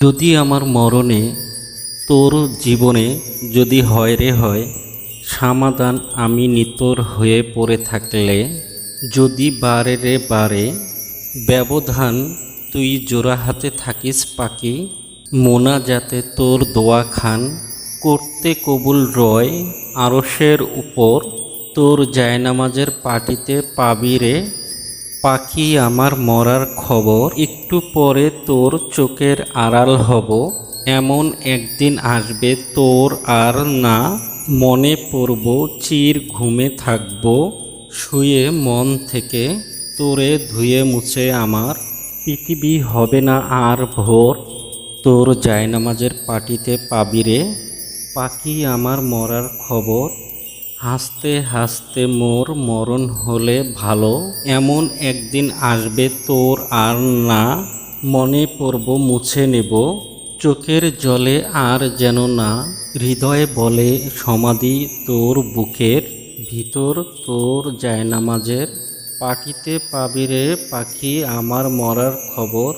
যদি আমার মরণে তোর জীবনে যদি হয় রে হয়, সমাধান আমি নিতর হয়ে পড়ে থাকলে যদি বারে রে বারে ব্যবধান তুই জোড়া হাতে থাকিস পাকি মোনা যাতে তোর দোয়া খান, করতে কবুল রয় আরসের উপর, তোর জায়নামাজের পাটিতে পাবি রে পাখি আমার মরার খবর, একটু পরে তোর চোখের আড়াল হব। এমন একদিন আসবে তোর আর না, মনে পড়ব চির ঘুমে থাকব। শুয়ে মন থেকে তোরে ধুয়ে মুছে আমার। পৃথিবী হবে না আর ভোর, তোর জায়নামাজের পাটিতে পাবিরে পাখি আমার মরার খবর হাসতে হাসতে মোর মরণ হলে ভালো, এমন একদিন আসবে তোর আর না, মনে পড়ব মুছে নেব, চোখের জলে আর যেন না, হৃদয়ে বলে সমাধি তোর বুকের, ভিতর তোর জায়নামাজের পাটিতে পাবিরে পাখি আমার মরার খবর